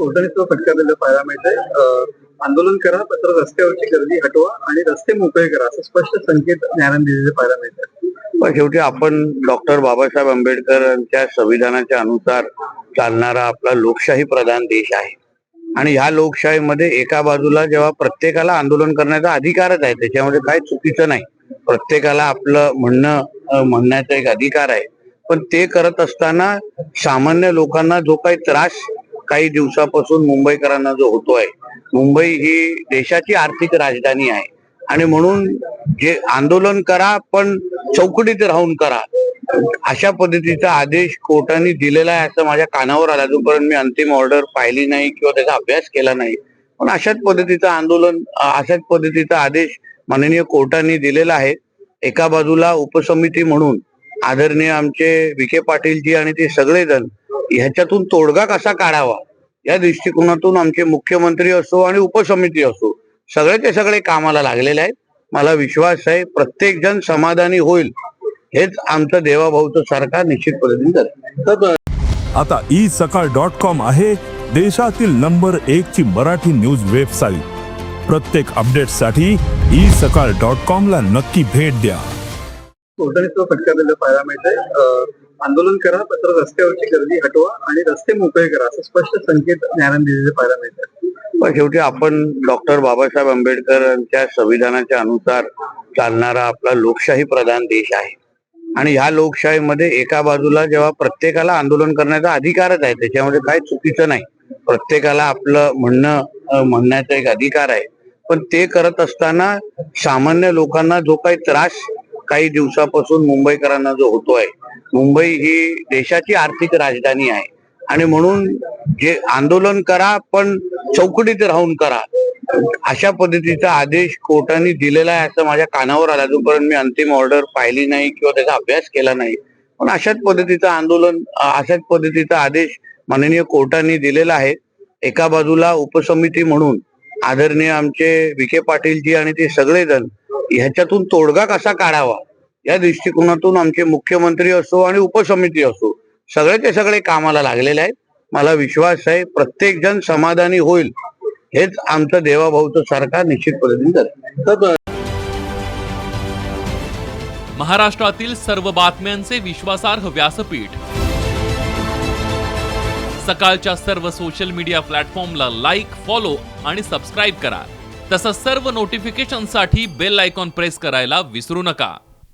कोर्टाने फटका दिला पाहायला मिळतंय. आंदोलन करा मात्र रस्त्यावरची गर्दी हटवा आणि रस्ते मोकळे करा असं स्पष्ट संकेत न्यायालयाने दिलेले पाहायला मिळतात पण शेवटी आपण डॉक्टर बाबासाहेब आंबेडकरांच्या संविधानाच्या अनुसार चालणारा आपला लोकशाही प्रधान देश आहे. आणि ह्या लोकशाहीमध्ये एका बाजूला जेव्हा प्रत्येकाला आंदोलन करण्याचा अधिकारच आहे त्याच्यामध्ये काही चुकीचं नाही. प्रत्येकाला आपलं म्हणणं म्हणण्याचा एक अधिकार आहे. पण ते करत असताना सामान्य लोकांना जो काही त्रास काही दिवसापासून मुंबईकरांना जो होतोय मुंबई ही देशाची आर्थिक राजधानी आहे. आणि म्हणून जे आंदोलन करा पण चौकटीत राहून करा. अशा पद्धतीचा आदेश कोर्टाने दिलेला आहे असं माझ्या कानावर आला. जोपर्यंत मी अंतिम ऑर्डर पाहिली नाही किंवा त्याचा अभ्यास केला नाही. पण अशाच पद्धतीचं आंदोलन अशाच पद्धतीचा आदेश माननीय कोर्टाने दिलेला आहे. एका बाजूला उपसमिती म्हणून आदरणीय आमचे विखे पाटीलजी आणि ते सगळेजण ह्याच्यातून तोडगा कसा काढावा? या दृष्टिकोनातून आमचे मुख्यमंत्री असो आणि उपसमिती असो सगळे ते सगळे कामाला लागलेले आहेत. मला विश्वास आहे प्रत्येक जण समाधानी होईल हेच आमचं देवाभाऊचं सरकार निश्चित पद्धतीने आता ई सकाळ डॉट कॉम आहे देशातील नंबर एक ची मराठी न्यूज वेबसाईट. प्रत्येक अपडेटसाठी ई सकाळ डॉट कॉम ला नक्की भेट द्या. दिला पाहायला मिळतंय. अं, आंदोलन करा मात्र रस्त्यावरची गर्दी हटवा आणि रस्ते मोकळे करा असं स्पष्ट संकेत न्यायालयाने दिलेले पाहायला मिळतात. पण शेवटी आपण डॉक्टर बाबासाहेब आंबेडकरांच्या संविधानाच्या अनुसार चालणारा आपला लोकशाही प्रधान देश आहे. आणि ह्या लोकशाहीमध्ये एका बाजूला जेव्हा प्रत्येकाला आंदोलन करण्याचा अधिकारच आहे त्याच्यामध्ये काही चुकीचं नाही. प्रत्येकाला आपलं म्हणणं म्हणण्याचा एक अधिकार आहे. पण ते करत असताना सामान्य लोकांना जो काही त्रास काही दिवसापासून मुंबईकरांना जो होतोय मुंबई ही देशाची आर्थिक राजधानी आहे. आणि म्हणून जे आंदोलन करा पण चौकटीत राहून करा. अशा पद्धतीचा आदेश कोर्टाने दिलेला आहे असं माझ्या कानावर आला. जोपर्यंत मी अंतिम ऑर्डर पाहिली नाही किंवा त्याचा अभ्यास केला नाही. पण अशाच पद्धतीचं आंदोलन अशाच पद्धतीचा आदेश माननीय कोर्टाने दिलेला आहे. एका बाजूला उपसमिती म्हणून आदरणीय आमचे विखे पाटीलजी आणि ते सगळेजण ह्याच्यातून तोडगा कसा काढावा? या दृष्टिकोनातून आमचे मुख्यमंत्री असो आणि उपसमिती असो सगळे सगळे कामाला लागलेले आहेत. मला विश्वास आहे प्रत्येक जण समाधानी होईल हेच आमचं देवाभाऊचं सरकार निश्चित पद्धतीने महाराष्ट्रातील सर्व बातम्यांचे विश्वासार्ह व्यासपीठ. सकाळच्या सर्व सोशल मीडिया प्लॅटफॉर्मला लाईक फॉलो आणि सबस्क्राईब करा. तसंच सर्व नोटिफिकेशनसाठी बेल आयकॉन प्रेस करायला विसरू नका.